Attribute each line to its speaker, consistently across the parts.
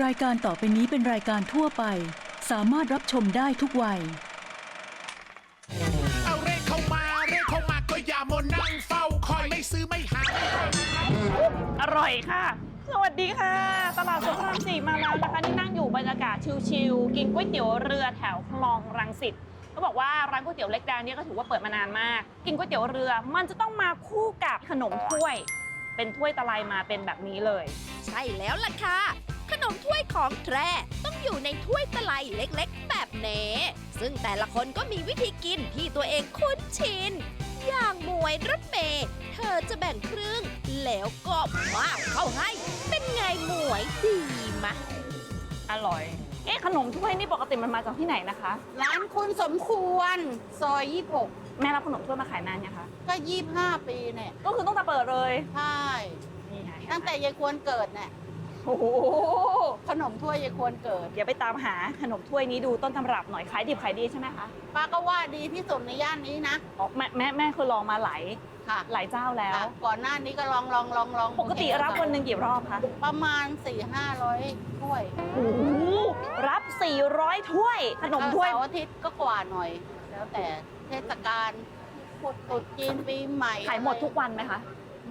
Speaker 1: รายการต่อไปนี้เป็นรายการทั่วไป สามารถรับชมได้ทุกวัย
Speaker 2: เอาเร่เข้ามาเร่เข้ามาก็อย่ามัวนั่งเฝ้าคอยไม่ซื้อไม่หาไม่ให้ไม่ให้
Speaker 3: อร่อยค่ะ สวัสดีค่ะ ตลาดสดพระรามสี่มาแล้วนะคะนี่นั่งอยู่บรรยากาศชิลๆกินก๋วยเตี๋ยวเรือแถวคลองรังสิตเขาบอกว่าร้านก๋วยเตี๋ยวเล็กแดงเนี่ยก็ถือว่าเปิดมานานมาก กินก๋วยเตี๋ยวเรือ มันจะต้องมาคู่กับขนมถ้วย เป็นถ้วยตะไลมาเป็นแบบนี้เลย
Speaker 4: ใช่แล้วล่ะค่ะ ขนมถ้วยของแทรต้องอยู่ในถ้วยตะไลเล็กๆ แบบเนซึ่งแต่ละคนก็มีวิธีกินที่ตัวเองคุ้นชิน อย่างหมวยรถเมย์เธอจะแบ่งครึ่ง แล้วก็มากเข้าให้ เป็นไงหมวยดีมะ
Speaker 3: อร่อย เอ๊ะขนมถ้วยนี่ปกติมันมาจากที่ไหนนะคะ
Speaker 5: ร้านคุณสมควร ซอย
Speaker 3: แม่รับขนมถ้วยมาขายนานยังคะ
Speaker 5: 26 ก็ 25 ปีเนี่ย
Speaker 3: ก็คือตั้งแต่เปิดเลย
Speaker 5: ใช่
Speaker 3: นี่ไง
Speaker 5: ตั้งแต่ยายควรเกิดเนี่ย
Speaker 3: โอ้โห
Speaker 5: ขนมถ้วยยายควรเกิด
Speaker 3: เดี๋ยวไปตามหาขนมถ้วยนี้ดูต้นตำรับหน่อยขายดิบขายดีใช่ไหมคะ
Speaker 5: ป้าก็ว่าดีที่สุดในย่านนี้นะ
Speaker 3: อ๋อแม่แม่แม่เคยลองมาหลาย
Speaker 5: ค่ะ
Speaker 3: หลายเจ้าแล้ว
Speaker 5: ค่ะก่อนหน้านี้ก็ลองลองลองลอง
Speaker 3: ปกติรับวันหนึ่งกี่รอบคะ
Speaker 5: ประมาณ4 500ถ้วย
Speaker 3: โอ้โหรับ 400 ถ้วย ขนมถ้วย
Speaker 5: เสาร์อาทิตย์ก็กว่าหน่อย แล้วแต่เทศกาลพุดตรุษจีนปีใหม่
Speaker 3: ขายหมดทุกวันไหมคะ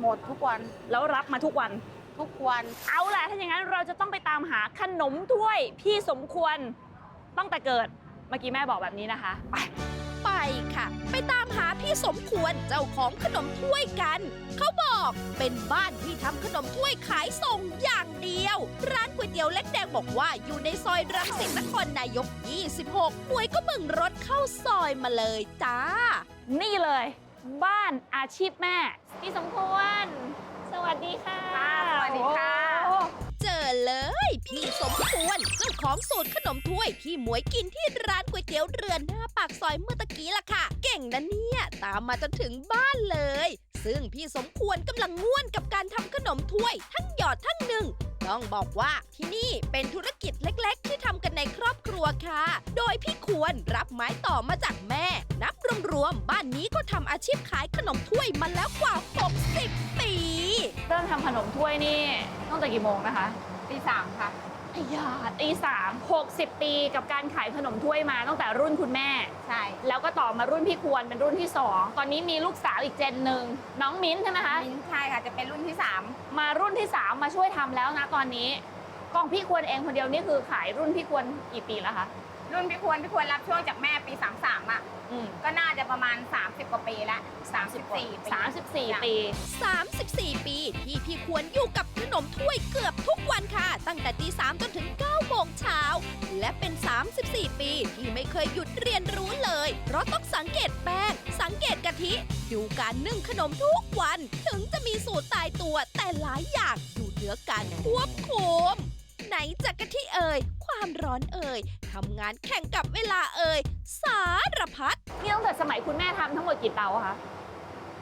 Speaker 5: หมดทุกวัน
Speaker 3: แล้วรับมาทุกวัน
Speaker 5: ทุกวัน
Speaker 3: เอาล่ะถ้าอย่างนั้นเราจะต้องไปตามหาขนมถ้วยพี่สมควรตั้งแต่เกิดเมื่อกี้แม่บอกแบบนี้นะคะ ไป
Speaker 4: ไปค่ะ ไปตามหาพี่สมควรเจ้าของขนมถ้วยกัน เขาบอกเป็นบ้านที่ทำขนมถ้วยขายส่งอย่างเดียว ร้านก๋วยเตี๋ยวเล็กแดงบอกว่าอยู่ในซอยรังสิตนครนายก 26หมวยก็มึงรถเข้าซอยมาเลยจ้า
Speaker 3: นี่เลย บ้านอาชีพแม่ พี่สมควร สวัสดีค่ะ
Speaker 6: สวัสดีค่ะ
Speaker 3: โอ้
Speaker 4: เจอเลย พี่สมควรเจ้าของสูตรขนมถ้วยที่หมวยกินที่ร้านก๋วยเตี๋ยวเรือนหน้าปากซอยเมื่อตะกี้ล่ะค่ะ เก่งนะเนี่ย ตามมาจนถึงบ้านเลย ซึ่งพี่สมควรกำลังง่วนกับการทำขนมถ้วย ทั้งหยอดทั้งหนึ่งต้องบอกว่าที่นี่เป็นธุรกิจเล็กๆ ที่ทำกันในครอบครัวค่ะ โดยพี่ควรรับไม้ต่อมาจากแม่ นับรวมๆ บ้านนี้ก็ทำอาชีพขายขนมถ้วยมาแล้วกว่า 60 ปี
Speaker 3: เริ่มทำขนมถ้วยนี่ตั้งแต่กี่โมงนะคะ
Speaker 6: ตีสามค่ะ
Speaker 3: พยาตีสามหกสิบปีกับการขายขนมถ้วยมาตั้งแต่รุ่นคุณแม่
Speaker 6: ใช่
Speaker 3: แล้วก็ต่อมารุ่นพี่ควรเป็นรุ่นที่2ตอนนี้มีลูกสาวอีกเจนหนึ่งน้องมิ้นท์ใช่ไหมคะ
Speaker 6: มิ้นท์ใช่ค่ะจะเป็นรุ่นที่สาม
Speaker 3: มารุ่นที่3มาช่วยทำแล้วนะตอนนี้กองพี่ควรเองคนเดียวนี่คือขายรุ่นพี่ควรกี่ปีแล้วคะ
Speaker 6: รุ่นพี่ควรพี่ควรรับช่วงจากแม่ปีสามสามอะ
Speaker 3: อืม
Speaker 6: ก็น่าจะ ประมาณ 30 กว่าปีละ34ปี
Speaker 3: สามสิบสี่ปี
Speaker 4: 34 ปีที่พี่ควรอยู่กับขนมถ้วยเกือบทุกวันค่ะ ตั้งแต่ตีสามจนถึง9โมงเช้า และเป็น 34 ปีที่ไม่เคยหยุดเรียนรู้เลย เพราะต้องสังเกตแป้ง สังเกตกะทิ ดูการนึ่งขนมทุกวัน ถึงจะมีสูตรตายตัวแต่หลายอย่างอยู่เหนือการควบคุมไหนจะกะทิเอ่ย ความร้อนเอ่ยทำงานแข่งกับเวลาเอ่ยสารพัด
Speaker 3: นี่ตั้งแต่สมัยคุณแม่ทำทั้งหมดกี่เตาอะคะ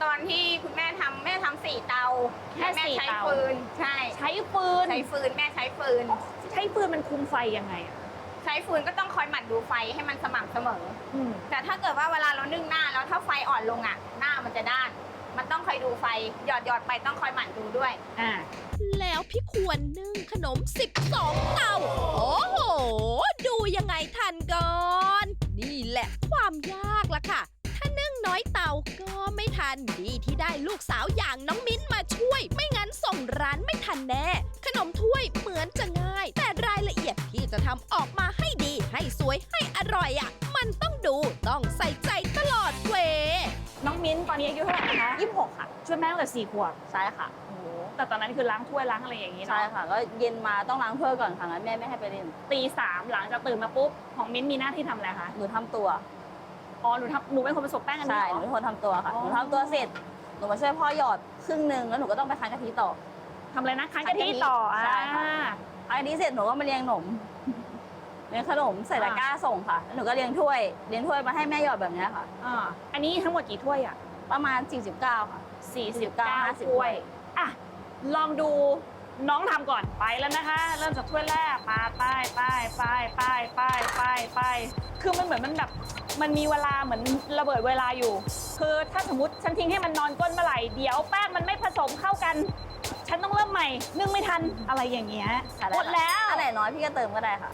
Speaker 6: ตอนที่คุณแม่ทำแม่ทำสี่เตา
Speaker 3: แค่
Speaker 6: แม่
Speaker 3: สี่
Speaker 6: ใช้
Speaker 3: เตา
Speaker 6: ฟืนใช่
Speaker 3: ใช้ฟืน
Speaker 6: ใช้ฟืนแม่ใช้ฟืน
Speaker 3: ใช้ฟืนมันคุมไฟยังไงอะ
Speaker 6: ใช้ฟืนก็ต้องคอยหมั่นดูไฟให้มันสม่ำเสมอ
Speaker 3: อืม
Speaker 6: แต่ถ้าเกิดว่าเวลาเรานึ่งหน้าแล้วถ้าไฟอ่อนลงอะ หน้ามันจะด้าน มันต้องคอยดูไฟหยอดหยอดๆไปต้องคอยหมั่นดูด้วย
Speaker 3: อ่า
Speaker 4: แล้วพี่ควรนึ่งขนม 12 เตา โอ้โห ดูยังไงทันก่อน นี่แหละความยากละค่ะ ถ้านึ่งน้อยเตาก็ไม่ทัน ดีที่ได้ลูกสาวอย่างน้องมิ้นมาช่วย ไม่งั้นส่งร้านไม่ทันแน่ ขนมถ้วยเหมือนจะง่าย แต่รายละเอียดที่จะทำออกมาให้ดี ให้สวยให้อร่อยอะ มิ้นตอ
Speaker 3: นนี้อายุเท่าไหร่นะคะ
Speaker 7: ยี่สิบหกค่ะ
Speaker 3: ช่วยแม่ตั้งแต่สี่ขวบ
Speaker 7: ใช่ค่ะ
Speaker 3: โอ้โหแต่ตอนนั้นคือล้างถ้วยล้างอะไรอย่างนี้
Speaker 7: ใช่
Speaker 3: เนาะ
Speaker 7: ค่ะ ก็เย็นมาต้องล้างถ้วยก่อนค่ะงั้นแม่ไม่ให้ไปเล่น
Speaker 3: ตีสามหลังจากตื่นมาปุ๊บของมิ้นมีหน้าที่ทำอะไรคะ
Speaker 7: หนูทำตัว
Speaker 3: อ๋อหนูทำหนูเป็นคนผสมแป้งอันนี้
Speaker 7: ใช่
Speaker 3: เหร
Speaker 7: หนู
Speaker 3: อ
Speaker 7: เป็นคนทำตัวค่ะ
Speaker 3: อ๋อ
Speaker 7: หนูทำตัวเสร็จหนูมาช่วยพ่อหยอดครึ่งหนึ่งแล้วหนูก็ต้องไปคั้นกะทิต่อ
Speaker 3: ทำอะไรนะคั้น
Speaker 7: คั้
Speaker 3: กะ
Speaker 7: น
Speaker 3: ทิ
Speaker 7: กะทิ
Speaker 3: ต่อ
Speaker 7: ใช่
Speaker 3: อ่า
Speaker 7: ค่ะคั้นกะทิเสร็จหนูก็มาเรียงขนมเรียงขนมใส่ตะกร้าส่งค่ะแล้วหนูก็เรียงถ้วยเรียงถ้วยมาให้แม่หยอดแบบเนี้ยค่ะ
Speaker 3: อ่าอันนี้ทั้งหมดกี่ถ้วยอะ
Speaker 7: ประมาณ 49 ค่ะ
Speaker 3: 49
Speaker 7: 50
Speaker 3: ถ้วย อะ ลองดูน้องทำก่อนไปแล้วนะคะ เริ่มจากถ้วยแรกปาป้ายป้ายป้ายป้ายป้ายป้ายป้ายคือมันเหมือนมันแบบมันมีเวลาเหมือนระเบิดเวลาอยู่ คือถ้าสมมติฉันทิ้งให้มันนอนก้นเมื่อไหร่เดี๋ยวแป้งมันไม่ผสมเข้ากัน ฉันต้องเริ่มใหม่นึ่งไม่ทันอะไรอย่างเงี้ยหมดแล้ว
Speaker 7: อันไหนน้อยพี่ก็เติมก็ได้ค่ะ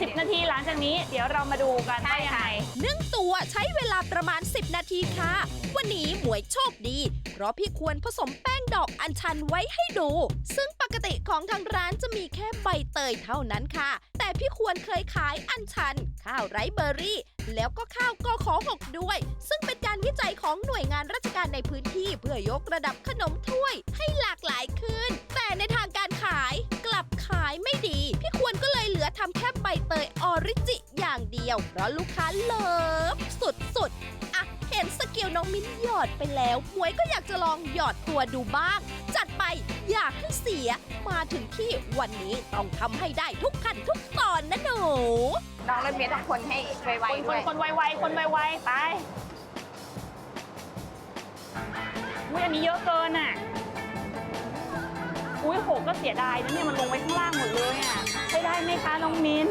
Speaker 3: 10 นาทีหลังจากนี้เดี๋ยวเรามาดูกันว่ายังไง
Speaker 4: นึ่งตัวใช้เวลาประมาณ 10 นาทีค่ะ วันนี้หมวยโชคดี เพราะพี่ควรผสมแป้งดอกอัญชันไว้ให้ดู ซึ่งปกติของทางร้านจะมีแค่ใบเตยเท่านั้นค่ะ แต่พี่ควรเคยขายอัญชัน ข้าวไรซ์เบอร์รี่ แล้วก็ข้าวกอขอหกด้วย ซึ่งเป็นการวิจัยของหน่วยงานราชการในพื้นที่เพื่อยกระดับขนมถ้วยให้หลากหลายขึ้น แต่ในทางการขายกลับขายไม่ดีพี่ค วรก็เลยเหลือทำแค่ใบเตยออริจิอย่างเดียว เพราะลูกค้าเลิฟสุดๆ อะ เห็นสกิลน้องมิ้นหยอดไปแล้วหมวยก็อยากจะลองหยอดตัวดูบ้าง จัดไปอยากให้เสีย มาถึงที่วันนี้ต้องทำให้ได้ทุกขั้นทุกตอนนะหนู
Speaker 6: น้องรถเมย์ต้องคนให้ไว
Speaker 3: คน
Speaker 6: ๆ
Speaker 3: ค
Speaker 6: ด้วย
Speaker 3: นคนไวๆคนไวๆไปอุ้ยอันนี้เยอะเกินอะ อุ้ยโหก็เสียดายนะเนี่ยมันลงไว้ข้างล่างหมดเลยอะใช้ ได้ไหมคะน้องมิ้น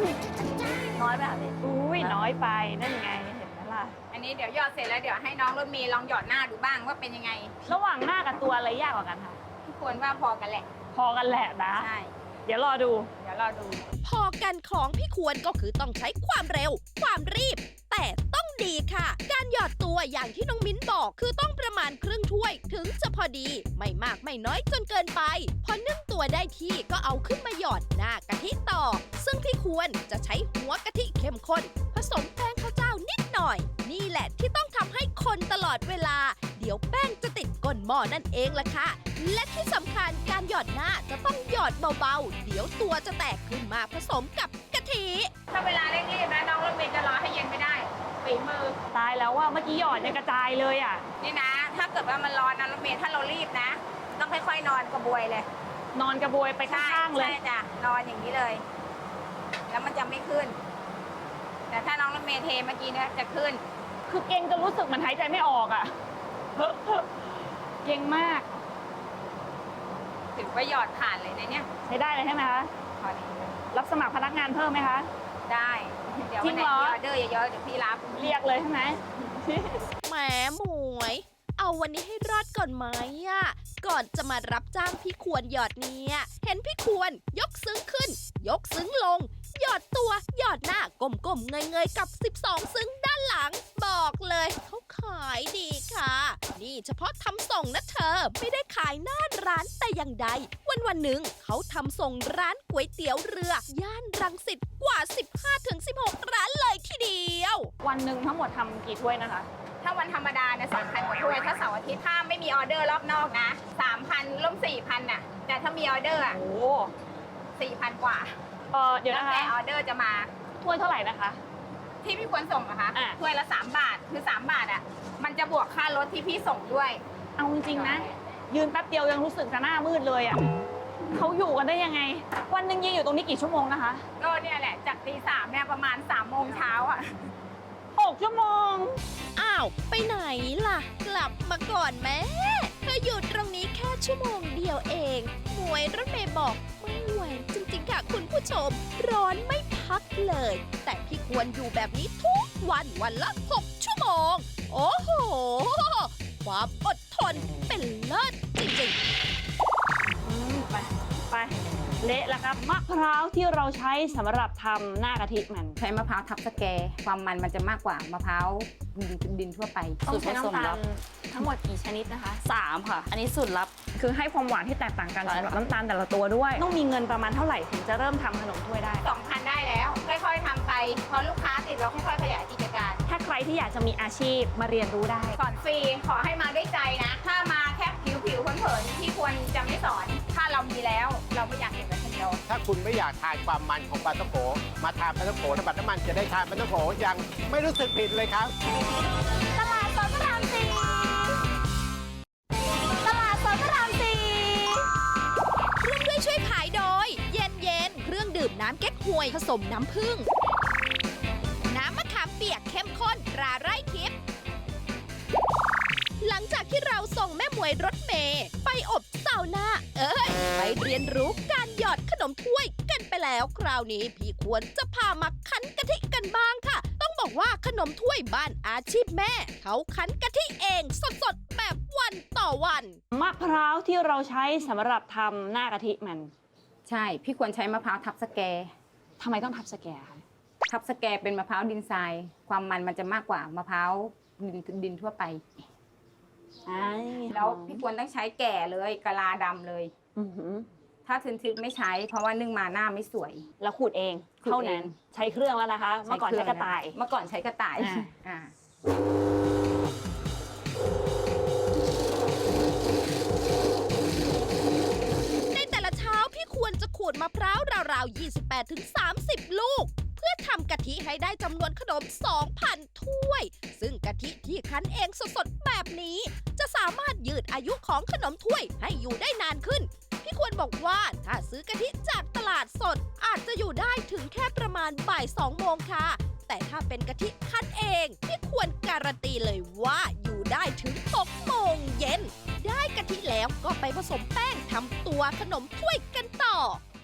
Speaker 7: น้อยไปค่ะพี่
Speaker 3: อุ้ยน้อยไปนั่นไงเห็นไหมล่ะ
Speaker 6: อันนี้เดี๋ยวหยอดเสร็จแล้วเดี๋ยวให้น้องรถเมย์ลองหยอดหน้าดูบ้างว่าเป็นยังไง
Speaker 3: ระหว่างหน้ากับตัวอะไรยากกว่ากันคะ
Speaker 6: ทุกคนว่าพอกันแหละ
Speaker 3: พอกันแหละนะ
Speaker 6: ใช่
Speaker 3: เดี๋ยวรอดู
Speaker 6: เดี๋ยวเราดู
Speaker 4: พอกันของพี่ควรก็คือต้องใช้ความเร็ว ความรีบ แต่ต้องดีค่ะ การหยอดตัวอย่างที่น้องมิ้นบอกคือต้องประมาณครึ่งถ้วยถึงจะพอดี ไม่มากไม่น้อยจนเกินไป พอนึ่ง ตัวได้ที่ก็เอาขึ้นมาหยอดหน้ากะทิต่อ ซึ่งพี่ควรจะใช้หัวกะทิเข้มข้น ผสมแป้งข้าวเจ้านิดหน่อย นี่แหละที่ต้องทำให้คนตลอดเวลา เดี๋ยวแป้งจะติดก้นหม้อนั่นเองล่ะค่ะ และที่สำคัญการหยอดหน้าจะต้องหยอดเบาๆ เดี๋ยวตัวจะแตกขึ้นมาผสมกับกะทิ
Speaker 6: ถ้าเวลาเร่งรีบนะน้องรถเมย์จะรอให้เย็นไม่ได้ฝีมือ
Speaker 3: ตายแล้วว่าเมื่อกี้หยอดเนี่ยกระจายเลยอะ
Speaker 6: นี่นะ ถ้าเกิดว่ามันร้อนนะรถเมย์ถ้าเรารีบนะ ต้องค่อยๆนอนกระบวยเลย
Speaker 3: นอนกระบวยไปข้างๆเลย
Speaker 6: ใช่จ้ะนอนอย่างนี้เลย แล้วมันจะไม่ขึ้น แต่ถ้าน้องรถเมย์เทเมื่อกี้เนี่ยจะขึ้น
Speaker 3: คือเก่งจนรู้สึกเหมันหายใจไม่ออกอะ เก่งมาก
Speaker 6: ถือว่าหยอดผ่านเลยนะเนี่ย
Speaker 3: ใช้ได้เลยใช่ไหมคะ
Speaker 6: พอดี
Speaker 3: รับสมัครพนักงานเพิ่มไหมคะ
Speaker 6: ได้ เดี๋ยว
Speaker 3: จริ
Speaker 6: วัน
Speaker 3: ง
Speaker 6: ไหน
Speaker 3: เหรอ
Speaker 6: มีออเดอร์เยอะๆเดี๋ยวพี่รับ
Speaker 3: เรียกเลยใช่ไหม
Speaker 4: แหมหมวย เอาวันนี้ให้รอดก่อนไหมอะ ก่อนจะมารับจ้างพี่ควรหยอดเนี่ย เห็นพี่ควรยกซึ้งขึ้น ยกซึ้งลง หยอดตัว หยอดหน้าก้มๆเงยๆกับ 12 ซึ้งด้านหลัง บอกเลยเขาขายดีค่ะ นี่เฉพาะทำส่งนะเธอ ไม่ได้ขายหน้าร้านแต่อย่างใด วันวันหนึ่งเขาทำส่งร้านก๋วยเตี๋ยวเรือ ย่านรังสิตกว่า 15-16 ว
Speaker 3: วันหนึ่งทั้งหมดทำกี่ถ้วยนะคะ
Speaker 6: ถ้าวันธรรมดาเนี่ยสองพันกว่าถ้วยถ้าเสาร์อาทิตย์ถ้าไม่มีออเดอร์รอบนอกนะสามพันร่วมสี่พันน่ะ แต่ถ้ามีออเดอร์อะ
Speaker 3: โอ้
Speaker 6: สี่พันกว่า
Speaker 3: เออเดี๋ยว
Speaker 6: แล้ว
Speaker 3: นะ
Speaker 6: แต่
Speaker 3: คะ
Speaker 6: ออเดอร์จะมา
Speaker 3: ถ้วยเท่าไหร่นะคะ
Speaker 6: ที่พี่ควรส่งนะคะ
Speaker 3: อะ
Speaker 6: ถ้วยละ3บาทคือ3บาทอะมันจะบวกค่ารถที่พี่ส่งด้วย
Speaker 3: เอาจริงๆนะ ยืนแป๊บเดียวยังรู้สึกจะหน้ามืดเลยอะเขาอยู่กันได้ยังไง วันหนึ่งยืนอยู่ตรงนี้กี่ชั่วโมงนะคะ
Speaker 6: ก็เนี่ยแหละจากตีสามเนี่ยประมาณ3ามโมงเช้าอะ
Speaker 3: หกชั่วโมง
Speaker 4: อ้าว ไปไหนล่ะ กลับมาก่อนแม่เธออยู่ตรงนี้แค่ชั่วโมงเดียวเอง หมวยรถเมย์บอกไม่ไหวจริงๆค่ะคุณผู้ชม ร้อนไม่พักเลย แต่พี่ควรอยู่แบบนี้ทุกวันวันละ 6 ชั่วโมง โอ้โห ความอดทนเป็นเลิศจริงๆ
Speaker 3: ไป ไปเละแล้วครับมะพร้าวที่เราใช้สำหรับทำหน้ากะทิมัน
Speaker 6: ใช้มะพร้าวทับสแกร์ความมันมันจะมากกว่ามะพร้าวดินดินทั่วไป
Speaker 3: ต้องใช้
Speaker 7: สูตรผสม
Speaker 3: น้ำตา
Speaker 7: ลั
Speaker 3: ล
Speaker 7: บ
Speaker 3: ทั้งหมดกี่ชนิดนะคะ
Speaker 7: สามค่ะ อันนี้สูตรลับ
Speaker 3: คือให้ความหวานที่แตกต่างกัน
Speaker 7: ใช่
Speaker 3: สำหรับ
Speaker 7: ค่ะ
Speaker 3: น้ำตาลแต่ละตัวด้วย ต้องมีเงินประมาณเท่าไหร่ถึงจะเริ่มทำขนมถ้วยได้
Speaker 6: 2,000ได้แล้ว ค่อยๆทำไป พอลูกค้าติดเราค่อยๆขยายกิจการ
Speaker 3: ถ้าใครที่อยากจะมีอาชีพมาเรียนรู้ได้
Speaker 6: สอนฟรีขอให้มาด้วยใจนะ ถ้ามาแค่ผิวๆเผินๆที่ควรจะไม่สอน ถ้าเรามีแล้ว เราไม่อยากเก็บไว้คนเดียว
Speaker 8: ถ้าคุณไม่อยากทานความมันของปลาท่องโก มาทานปลาท่องโกน้ำมันน้ำมันจะได้ทานปลาท่องโกอย่างไม่รู้สึกผิดเลยครับ
Speaker 4: ตลาดสดพระรามสี่ตลาดสดพระรามสี่ร่วมด้วยช่วยขายโดย เย็นเย็นๆเครื่องดื่มน้ำเก๊กฮวยผสมน้ำผึ้ง น้ำมะขามเปียกเข้มข้นตราไร่ทิพย์หลังจากที่เราส่งแม่หมวยรถเมย์ไปอบซาวน่าเอ้ย ไปเรียนรู้การหยอดขนมถ้วยกันไปแล้ว คราวนี้พี่ควรจะพามาคั้นกะทิกันบ้างค่ะ ต้องบอกว่าขนมถ้วยบ้านอาชีพแม่ เขาคั้นกะทิเองสดๆแบบวันต่อวัน
Speaker 3: มะพร้าวที่เราใช้สำหรับทำหน้ากะทิมัน
Speaker 6: ใช่ พี่ควรใช้มะพร้าวทับสแก
Speaker 3: ทำไมต้องทับสแกร์คะ
Speaker 6: ทับสแกเป็นมะพร้าวดินทราย ความมันมันจะมากกว่ามะพร้าวดินดินทั่วไป แล้วพี่ควรต้องใช้แก่เลยกะลาดำเลย
Speaker 3: อื้อหือ
Speaker 6: ถ้าทึนทึกไม่ใช้ เพราะว่านึ่งมาหน้าไม่สวย
Speaker 3: แล้วขูดเอง
Speaker 6: ขูดเอง
Speaker 3: เท่านั้นใช้เครื่องแล้วนะคะ เมื่อก่อนใช้กระต่าย
Speaker 6: เมื่อก่อนใช้กระต่าย
Speaker 3: อ่า
Speaker 6: อ่า
Speaker 4: ในแต่ละเช้าพี่ควรจะขูดมะพร้าวราวๆ 28-30 ลูก เพื่อทำกะทิให้ได้จำนวนขนม 2,000 ถ้วย ซึ่งกะทิที่คั้นเองสดๆ แบบนี้ จะสามารถยืดอายุของขนมถ้วยให้อยู่ได้นานขึ้น พี่ควรบอกว่าถ้าซื้อกะทิจากตลาดสด อาจจะอยู่ได้ถึงแค่ประมาณบ่าย2โมงค่ะ แต่ถ้าเป็นกะทิคั้นเองพี่ควรการันตีเลยว่าอยู่ได้ถึง6โมงเย็น ได้กะทิแล้วก็ไปผสมแป้งทำตัวขนมถ้วยกันต่อ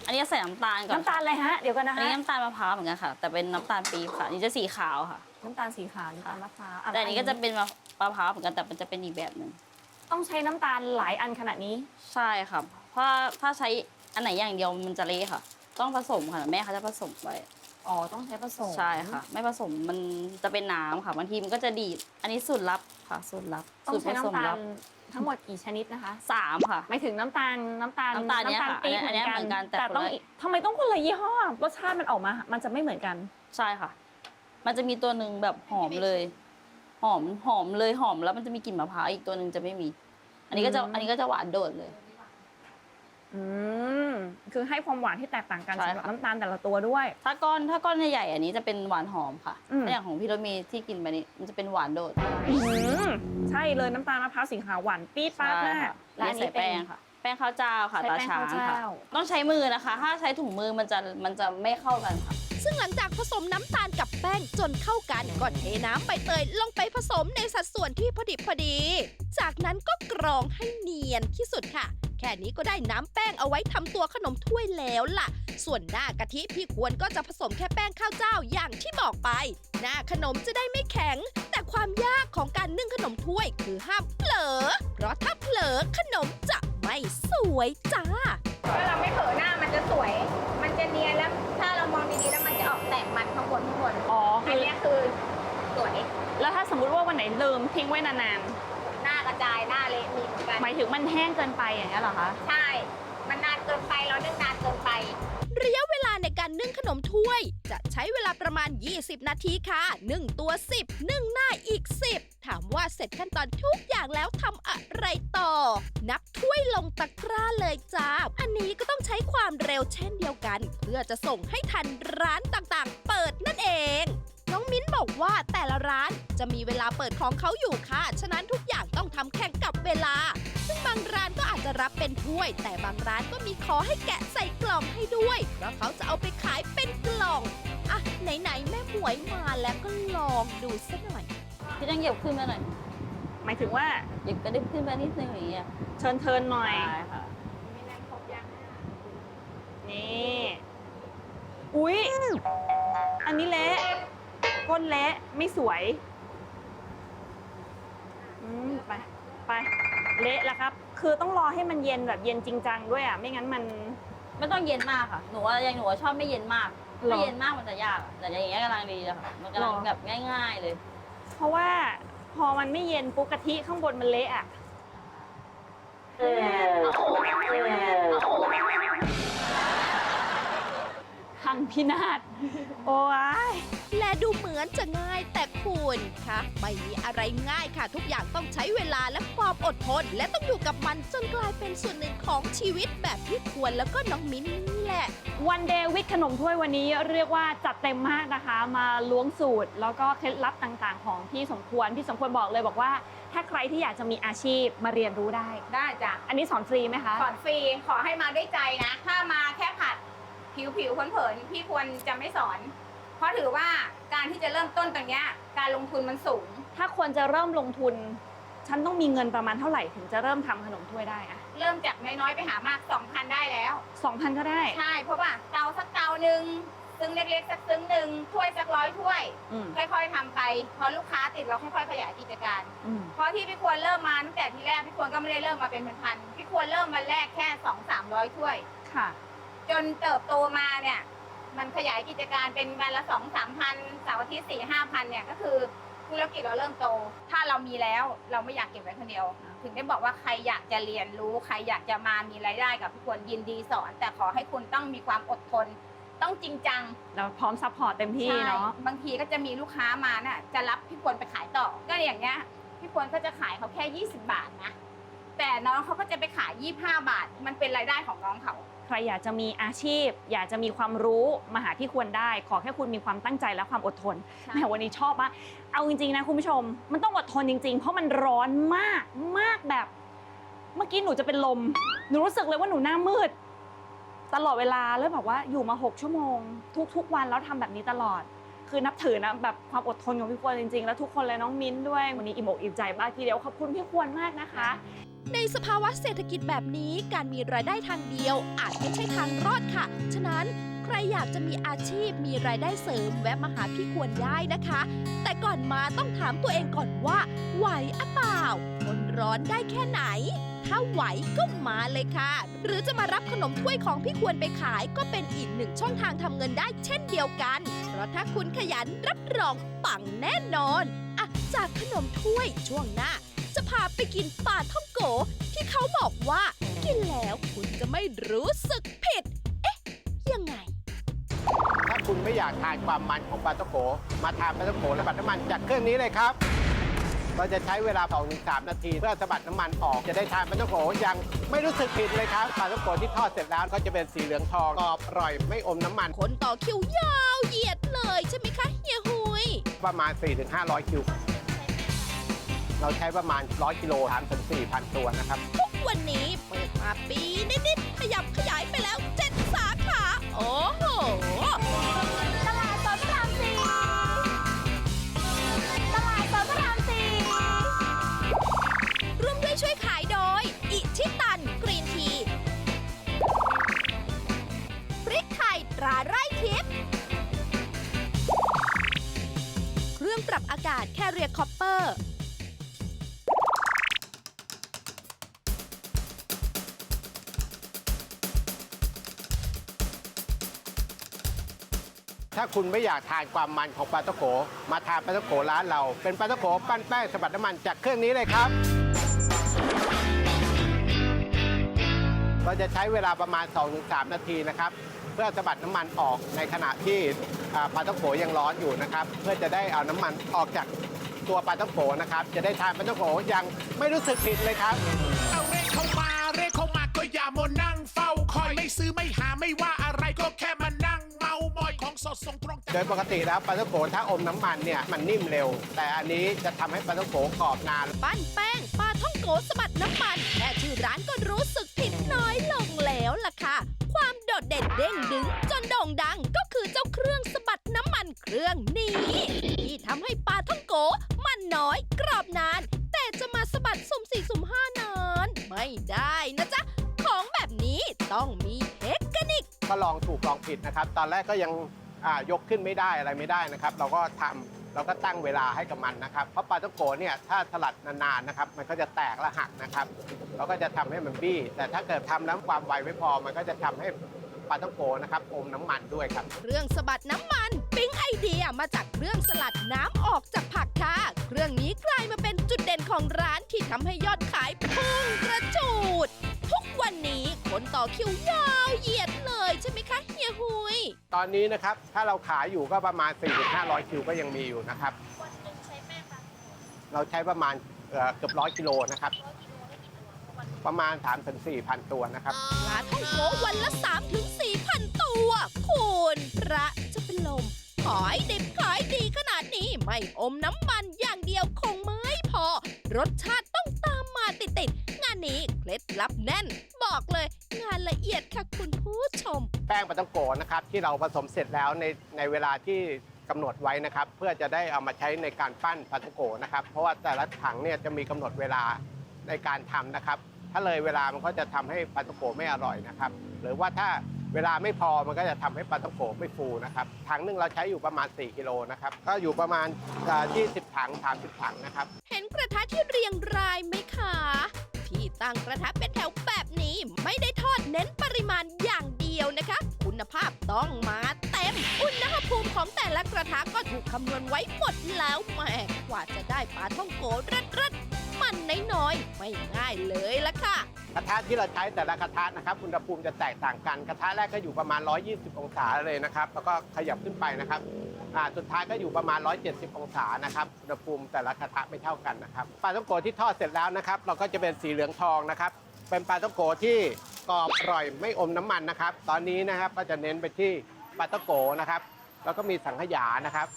Speaker 7: อันนี้ใส่น้ำตาลก่อน
Speaker 3: น้ำตาลอะไรฮะ เดี๋ยวกันนะ
Speaker 7: อัน
Speaker 3: ฮะ
Speaker 7: นี้น้ำตาลมะพร้าวเหมือนกันค่ะ แต่เป็นน้ำตาลปี๊บค่ะอันนี่จะสีขาวค่ะ
Speaker 3: น้ำตาลสีขาวน้ำตาลมะพร้าว
Speaker 7: แต่อันนี้ก็จะเป็นมะมะพร้าวเหมือนกันแต่มันจะเป็นอีกแบบหนึ่ง
Speaker 3: ต้องใช้น้ำตาลหลายอันขนาดนี้
Speaker 7: ใช่ค่ะ เพราะถ้าใช้อันไหนอย่างเดียวมันจะเละค่ะ ต้องผสมค่ะแม่เขาจะผสมไว้
Speaker 3: อ๋อต้องใช้ผสม
Speaker 7: ใช่ค่ะ ไม่ผสมมันจะเป็นน้ำค่ะบางทีมันก็จะดีดอันนี้สูตรลับค่ะสูตรลับ
Speaker 3: ต้อง
Speaker 7: สูตร
Speaker 3: ใช้
Speaker 7: ผสม
Speaker 3: น้ำตา
Speaker 7: ลั
Speaker 3: ลทั้งหมดกี่ชนิดนะคะ
Speaker 7: สามค่ะ
Speaker 3: หมายถึงน้ำตาลน้ำตาล
Speaker 7: น้ำตาลเนี่ยค่ะ
Speaker 3: ปี๊บ
Speaker 7: อันเนี้ยเหมือนกันแต่
Speaker 3: แต่
Speaker 7: คนละ
Speaker 3: ต้องอีกทำไมต้องคนละยี่ห้อรสชาติมันออกมา มันจะไม่เหมือนกัน
Speaker 7: ใช่ค่ะ มันจะมีตัวหนึ่งแบบหอมเลย หอมหอมเลยหอมแล้วมันจะมีกลิ่นมะพร้าวอีกตัวหนึ่งจะไม่มี อันนี้ก็จะ
Speaker 3: อืม
Speaker 7: อันนี้ก็จะหวานโดดเลย
Speaker 3: อืมคือให้ความหวานที่แตกต่างกัน
Speaker 7: ใช่
Speaker 3: สำหรับ
Speaker 7: ค่ะ
Speaker 3: น้ำตาลแต่ละตัวด้วย
Speaker 7: ถ้าก้อนถ้าก้อนใหญ่ๆอันนี้จะเป็นหวานหอมค่ะ
Speaker 3: อืม
Speaker 7: ถ้าอย่างของพี่รถเมย์ที่กินไปนี่มันจะเป็นหวานโดด
Speaker 3: อืมใช่เลยน้ำตาลมะพร้าวสีขาวหวานปี๊ดป๊าด
Speaker 7: ใช่
Speaker 3: มาก
Speaker 7: ค่ะ
Speaker 3: และ
Speaker 7: และ
Speaker 3: อัน
Speaker 7: ใส่
Speaker 3: นี้เป็
Speaker 7: แป้
Speaker 3: น
Speaker 7: งค่ะ แป้งข้าวเจ้าค่ะ
Speaker 3: ใช้
Speaker 7: ตา
Speaker 3: แป้ง
Speaker 7: ช้าง
Speaker 3: ข้าว
Speaker 7: ค่ะ
Speaker 3: เจ้า
Speaker 7: ต้องใช้มือนะคะ ถ้าใช้ถุงมือมันจะมันจะไม่เข้ากันค่ะ
Speaker 4: ซึ่งหลังจากผสมน้ำตาลกับแป้งจนเข้ากันก็เทน้ำใบเตยลงไปผสมในสัดส่วนที่พอดิบพอดี จากนั้นก็กรองให้เนียนที่สุดค่ะ แค่นี้ก็ได้น้ำแป้งเอาไว้ทำตัวขนมถ้วยแล้วล่ะ ส่วนหน้ากะทิพี่ควรก็จะผสมแค่แป้งข้าวเจ้าอย่างที่บอกไป หน้าขนมจะได้ไม่แข็ง แต่ความยากของการนึ่งขนมถ้วยคือห้ามเผลอ เพราะถ้าเผลอขนมจะไม่สวยจ้า
Speaker 6: ถ้าเราไม่เผลอหน้ามันจะสวย มันจะเนียนแล้ว ถ้าเรามองดีๆแล้วมันจะออกแตกมันข้างบนข้างบน
Speaker 3: อ๋อ
Speaker 6: อั
Speaker 3: คื
Speaker 6: น
Speaker 3: อ
Speaker 6: เนี้ยคือสวย
Speaker 3: แล้วถ้าสมมุติว่าวันไหนลืมทิ้งไว้นาน
Speaker 6: หน้าก ระจายหน้าเละมีเหมือนกัน
Speaker 3: ๆหมายถึงมันแห้งเกินไปอย่างนี้ยเหรอคะ
Speaker 6: ใช่ มันนานเกินไปเรานึ่งนานเกินไป
Speaker 4: ระยะเวลาในการนึ่งขนมถ้วย จะใช้เวลาประมาณ 20 นาทีค่ะนึ่งตัว 10นึ่งหน้าอีก 10 ถามว่าเสร็จขั้นตอนทุกอย่างแล้วทำอะไรต่อ นับถ้วยลงตะกร้าเลยจ้า อันนี้ก็ต้องใช้ความเร็วเช่นเดียวกัน เพื่อจะส่งให้ทันร้านต่างๆ เปิดนั่นเอง น้องมิ้นบอกว่าแต่ละร้านจะมีเวลาเปิดของเขาอยู่ค่ะ ฉะนั้นทุกอย่างต้องทำแข่งกับเวลา ซึ่งบางร้านก็อาจจะรับเป็นถ้วย แต่บางร้านก็มีขอให้แกะใส่กล่องให้ด้วย เพราะเขาจะเอาไปขายเป็นกล่อง อะ ไหนๆแม่หมวยมาแล้วก็ลองดูสัหน่อย
Speaker 7: พี่ต้องเหยียบขึ้นมาหน่อย
Speaker 3: หมายถึงว่า
Speaker 7: เหยียบกระดึบขึ้นมานิดนึงอย่างเงี้ย
Speaker 3: เชิญเทินหน่อย
Speaker 7: ใช่ค่ะ
Speaker 3: นี่ อุ๊ย อันนี้เละ ก้นเละไม่สวย อืมไปไปเละแล้วครับ คือต้องรอให้มันเย็นแบบเย็นจริงจังด้วยอะ ไม่งั้นมัน
Speaker 7: ไม่ต้องเย็นมากค่ะ หนูว่าอย่างหนูว่าชอบไม่เย็นมาก
Speaker 3: หรอ
Speaker 7: ถ้าเย็นมากมันจะยากอะแต่อย่างเงี้ยกำลังดีเลยค่ะ มันกำลัง
Speaker 3: หรอ
Speaker 7: แบบง่าย ๆเลย
Speaker 3: เพราะว่าพอมันไม่เย็นปุ๊บกะทิข้างบนมันเละอะ พังพินาศโอ้ย
Speaker 4: และดูเหมือนจะง่ายแต่คุณคะไม่มีอะไรง่ายค่ะ ทุกอย่างต้องใช้เวลาและความอดทน และต้องอยู่กับมันจนกลายเป็นส่วนหนึ่งของชีวิตแบบที่ควรแล้วก็น้องมิ้นนี่แหละ
Speaker 3: วันเดย์วิ h ขนมถ้วยวันนี้เรียกว่าจัดเต็มมากนะคะ มาล้วงสูตร แล้วก็เคล็ดลับต่างๆ ของพี่สมควรพี่สมควรบอกเลยบอกว่า ถ้าใครที่อยากจะมีอาชีพมาเรียนรู้ได้
Speaker 6: ได้จ้ะ
Speaker 3: อันนี้สอนฟรีไหมคะ
Speaker 6: สอนฟรีขอให้มาด้วยใจนะ ถ้ามาแค่ผัด ผิวผิวๆเผินๆพี่ควรจะไม่สอน เพราะถือว่าการที่จะเริ่มต้นตรงเนี้ยการลงทุนมันสูง
Speaker 3: ถ้าควรจะเริ่มลงทุน ฉันต้องมีเงินประมาณเท่าไหร่ถึงจะเริ่มทำขนมถ้วยได้อะ
Speaker 6: เริ่มจากน้อยๆไปหามาก2,000ได้แล้ว
Speaker 3: สองพันก็ได้
Speaker 6: ใช่ เพราะว่าเตาสักเตาหนึ่งซึ้งเล็กๆสักซึ้งหนึ่งถ้วยสักร้อยถ้วย
Speaker 3: อืม
Speaker 6: ค่อยๆทำไปพอลูกค้าติดเราค่อยๆขยายกิจการ
Speaker 3: อืม
Speaker 6: เพราะที่พี่ควรเริ่มมาตั้งแต่ทีแรกพี่ควรก็ไม่ได้เริ่มมาเป็นพันๆพี่ควรเริ่มมาแรกแค่สองสามร้อยถ้วย
Speaker 3: ค่ะ
Speaker 6: จนเติบโตมาเนี่ย มันขยายกิจการเป็นวันละสองสามพันเสาร์อาทิตย์สี่ห้าพันเนี่ยก็คือธุรกิจเราเริ่มโต ถ้าเรามีแล้วเราไม่อยากเก็บไว้คนเดียว ถึงได้บอกว่าใครอยากจะเรียนรู้ ใครอยากจะมามีรายได้กับพี่ควรยินดีสอน แต่ขอให้คุณต้องมีความอดทน ต้องจริงจัง
Speaker 3: เราพร้อมซัพพอร์ตเต็มที่เนาะ
Speaker 6: ใช่บางทีก็จะมีลูกค้ามาน่ะจะรับพี่ควรไปขายต่อ ก็อย่างเงี้ยพี่ควรก็จะขายเขาแค่ 20 บาทนะ แต่น้องเขาก็จะไปขาย 25 บาท มันเป็นรายได้ของน้องเขา
Speaker 3: ใค รอยากจะมีอาชีพ อยากจะมีความรู้มาหาพี่ควรได้ ขอแค่คุณมีความตั้งใจและความอดทน
Speaker 6: ใช่
Speaker 3: แหมวันนี้ชอบมากเอาจริงๆนะคุณผู้ชม มันต้องอดทนจริง ๆ เพราะมันร้อนมากมากแบบ เมื่อกี้หนูจะเป็นลม หนูรู้สึกเลยว่าหนูหน้ามืด ตลอดเวลาแล้วแบบว่าอยู่มา 6 ชั่วโมง ทุก ๆ วันแล้วทำแบบนี้ตลอด คือนับถือนะแบบความอดทนของพี่ควรจริงๆ แล้วทุกคนเลยน้องมิ้นท์ด้วยวันนี้อิ่มอกอิ่มใจมากทีเดียวขอบคุณพี่ควรมากนะคะ
Speaker 4: ในสภาวะเศรษฐกิจแบบนี้การมีรายได้ทางเดียว อาจไม่ใช่ทางรอดค่ะ ฉะนั้นใครอยากจะมีอาชีพมีรายได้เสริมแวะมาหาพี่ควรได้นะคะ แต่ก่อนมาต้องถามตัวเองก่อนว่า ไหวอะเปล่าทนร้อนได้แค่ไหน ถ้าไหวก็มาเลยค่ะ หรือจะมารับขนมถ้วยของพี่ควรไปขายก็เป็นอีกหนึ่งช่องทางทำเงินได้เช่นเดียวกัน เพราะถ้าคุณขยันรับรองปังแน่นอนอะจากขนมถ้วยช่วงหน้า จะพาไปกินปลาท่องโก ที่เขาบอกว่ากินแล้วคุณจะไม่รู้สึกผิด เอ๊ะ ยังไง
Speaker 8: ถ้าคุณไม่อยากทานความมันของปลาตะโก มาทานปลาตะโกและบัดน้ำมันจากเครื่องนี้เลยครับ เราจะใช้เวลา2อถึงสนาที เพื่อสะบัดน้ำมันออก จะได้ทานปลาตะโกอย่างไม่รู้สึกผิดเลยครับ ปลาตะโกที่ทอดเสร็จแล้วก็จะเป็นสีเหลืองทองกรอบอร่อยไม่อมน้ำมัน
Speaker 4: คนต่อคิวยาวเหยียดเลยใช่ไหมคะเฮียหุย
Speaker 8: ประมาณ 4-500 คิว เราใช้ประมาณ 100กิโลทานถึง4,000 ตัวนะครับ
Speaker 4: ทุกวันนี้เปิดมาปีนิดๆขยับขยายไปแล้ว 7 สาขา โอ้โห คุ
Speaker 8: ณไม่อยากทานความมันของปลาตะโก มาทานปลาตะโกร้านเรา เป็นปลาตะโกปั้นแป้งสะบัดน้ำมันจากเครื่องนี้เลยครับ เราจะใช้เวลาประมาณ 2-3 นาทีนะครับ เพื่อสะบัดน้ำมันออกในขณะที่อ่าปลาตะโกยังร้อนอยู่นะครับ เพื่อจะได้เอาน้ำมันออกจากตัวปลาตะโกนะครับ จะได้ทานปลาตะโกย่างไม่รู้สึกผิดเลยครับ
Speaker 2: เอาเรียกเข้ามาเรียกเข้ามาก็อย่ามัวนั่งเฝ้าคอยไม่ซื้อไม่หาไม่ว่า ดส่งตรงจาก
Speaker 8: โดยปกติแล้วปลาตะโกถ้าอมน้ำมันเนี่ยมันนิ่มเร็ว แต่อันนี้จะทำให้ปลาตะโกกรอบนาน
Speaker 4: ปั้นแป้งปลาท่องโกสะบัดน้ำมันแค่ชื่อร้านก็รู้สึกผิดน้อยลงแล้วล่ะค่ะ ความโดดเด่นเด้งดึง จนโด่งดังก็คือเจ้าเครื่องสะบัดน้ำมันเครื่องนี้ ที่ทำให้ปลาท่องโกมันน้อยกรอบนาน แต่จะมาสะบัดสุ่มสี่สุ่มห้านานไม่ได้นะจ๊ะ ของแบบนี้ต้องมีเทคนิค
Speaker 8: ก็ลองถูกลองผิดนะครับ ตอนแรกก็ยังอ่า ยกขึ้นไม่ได้อะไรไม่ได้นะครับ เราก็ทำเราก็ตั้งเวลาให้กับมันนะครับ เพราะปลาต้องโกเนี่ยถ้าสลัดนานๆนะครับ มันก็จะแตกและหักนะครับ เราก็จะทำให้มันบี้ แต่ถ้าเกิดทำแล้วความไวไม่พอ มันก็จะทำให้ปลาต้องโกนะครับอมน้ำมันด้วยครับ
Speaker 4: เรื่องสะบัดน้ำมันปิ๊งไอเดียมาจากเครื่องสลัดน้ำออกจากผักค่ะเครื่องนี้กลายมาเป็นจุดเด่นของร้านที่ทำให้ยอดขายพุ่งกระจูด ทุกวันนี้คนต่อคิวยาวเหยียดเลยใช่ไหมคะเฮียหุย
Speaker 8: ตอนนี้นะครับ ถ้าเราขายอยู่ก็ประมาณ 4-500 คิวก็ยังมีอยู่นะครับเราใช้ประมาณเอ่อเกือบร้อยกิโลนะครับประมาณ 3-4,000ตัวนะครับ
Speaker 4: ปลาท่องโกวันละ 3 ถึง4,000ตัว คุณพระจะเป็นลม ขายดิบขายดีขนาดนี้ ไม่อมน้ำมันอย่างเดียวคงไม่พอ รสชาติต้องต ล็ดลับแน่น บอกเลยงานละเอียดค่ะคุณผู้ชม
Speaker 8: แป้งปลาต้องโกนะครับที่เราผสมเสร็จแล้วในในเวลาที่กำหนดไว้นะครับ เพื่อจะได้เอามาใช้ในการปั้นปลาต้องโกนะครับ เพราะว่าแต่ละถังเนี่ยจะมีกำหนดเวลาในการทำนะครับ ถ้าเลยเวลามันก็จะทำให้ปลาต้องโกไม่อร่อยนะครับ หรือว่าถ้าเวลาไม่พอมันก็จะทำให้ปลาต้องโกไม่ฟูนะครับถังหนึ่งเราใช้อยู่ประมาณ 4กิโลนะครับก็อยู่ประมาณอ่า20ถัง30ถังนะครับ
Speaker 4: เห็นกระทะที่เรียงรายไหมคะ ที่ตั้งกระทะเป็นแถวแบบนี้ ไม่ได้ทอดเน้นปริมาณอย่างเดียวนะคะ คุณภาพต้องมาเต็ม อุณหภูมิของแต่ละกระทะก็ถูกคำนวณไว้หมดแล้วแหม่กว่าจะได้ปลาท่องโกรัดๆมันน้อยๆไม่ง่ายเลยละค่ะ
Speaker 8: กระทะที่เราใช้แต่ละกระทะนะครับอุณหภูมิจะแตกต่างกันกระทะแรกก็อยู่ประมาณ 120 องศาเลยนะครับ แล้วก็ขยับขึ้นไปนะครับอ่าสุดท้ายก็อยู่ประมาณ 170 องศานะครับอุณหภูมิแต่ละกระทะไม่เท่ากันนะครับปลาต้องโกที่ทอดเสร็จแล้วนะครับ เราก็จะเป็นสีเหลืองทองนะครับ เป็นปลาต้องโกที่กรอบอร่อยไม่อมน้ำมันนะครับ ตอนนี้นะครับก็จะเน้นไปที่ปลาต้องโกนะครับแล้วก็มีสังขยานะครับ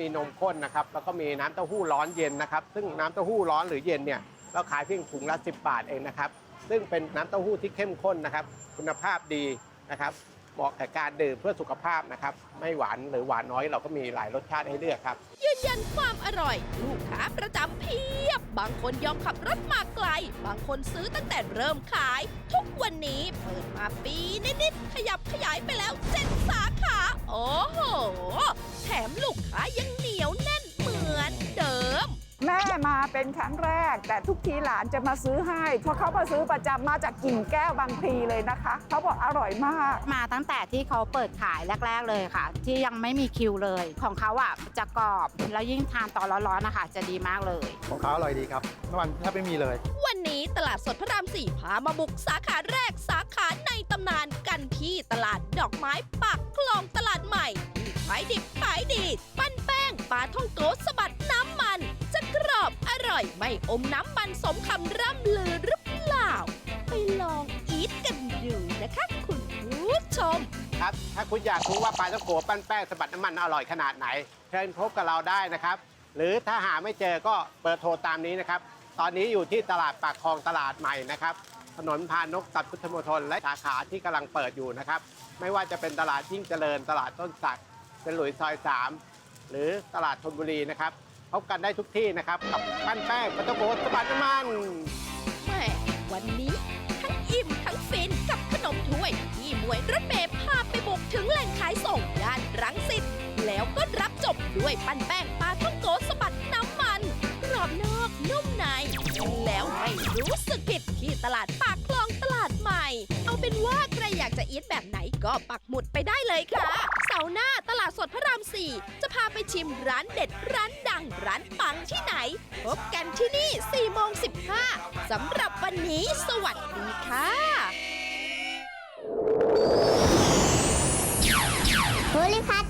Speaker 8: มีนมข้นนะครับ แล้วก็มีน้ำเต้าหู้ร้อนเย็นนะครับ ซึ่งน้ำเต้าหู้ร้อนหรือเย็นเนี่ยเราขายเพียงถุงละ 10 บาทเองนะครับ ซึ่งเป็นน้ำเต้าหู้ที่เข้มข้นนะครับ คุณภาพดีนะครับเหมาะกับการดื่มเพื่อสุขภาพนะครับ ไม่หวานหรือหวานน้อยเราก็มีหลายรสชาติให้เลือกครับ
Speaker 4: ยืนยันความอร่อย ลูกค้าประจำเพียบ บางคนยอมขับรถมาไกล บางคนซื้อตั้งแต่เริ่มขาย ทุกวันนี้เปิดมาปีนิดๆขยับขยายไปแล้วเจ็ดสาขา โอ้โห แถมลูกค้ายังหนี แม่มา
Speaker 9: เป็นครั้งแรก แต่ทุกทีหลานจะมาซื้อให้ เพราะเขามาซื้อประจำมาจากกิ่งแก้วบางพลีเลยนะคะ เขาบอกอร่อยมาก
Speaker 5: มาตั้งแต่ที่เขาเปิดขายแรก ๆเลยค่ะ ที่ยังไม่มีคิวเลย ของเขาอะจะกรอบแล้วยิ่งทานตอนร้อนๆนะคะจะดีมากเลย
Speaker 10: ของเขาอร่อยดีครับน้ำมันแทบไม่มีเลย
Speaker 4: วันนี้ตลาดสดพระรามสี่พามาบุกสาขาแรกสาขาในตำนานกันที่ตลาดดอกไม้ปากคลองตลาดใหม่ที่ขายดิบขายดี ปั้นแป้งปลาท่องโกสะบัดน้ำมันจะ กรอบอร่อยไม่อมน้ำมันสมคำร่ำลือหรือเปล่า ไปลองอีทกันดูนะคะคุณผู้ชม
Speaker 8: ครับ ถ้าคุณอยากรู้ว่าปลาต้องโกปั้นแป้งสะบัดน้ำมันอร่อยขนาดไหน เชิญพบกับเราได้นะครับ หรือถ้าหาไม่เจอก็เบอร์โทรตามนี้นะครับ ตอนนี้อยู่ที่ตลาดปากคลองตลาดใหม่นะครับ ถนนพานนกตัดพุทธมณฑลและสาขาที่กำลังเปิดอยู่นะครับ ไม่ว่าจะเป็นตลาดยิ่งเจริญ ตลาดต้นสักเป็นหลุยซอย 3 หรือตลาดธนบุรีนะครับ พบกันได้ทุกที่นะครับ กับปั้นแป้งปลาต้องโกสบัดน้ำมัน
Speaker 4: แหม่วันนี้ทั้งอิ่มทั้งฟินกับขนมถ้วย ที่หมวยรถเมย์พาไปบุกถึงแหล่งขายส่งย่านรังสิตแล้วก็รับจบด้วยปั้นแป้งปลาท่องโกสะบัดน้ำมันกรอบนอกนุ่มในกินแล้วไม่รู้สึกผิดที่ตลาดปากคลองตลาดใหม่ เป็นว่าใครอยากจะอีทแบบไหนก็ปักหมุดไปได้เลยค่ะ เสาร์หน้าตลาดสดพระราม 4 จะพาไปชิมร้านเด็ดร้านดังร้านปังที่ไหน พบกันที่นี่4โมง15สำหรับวันนี้สวัสดีค่ะโพลิพั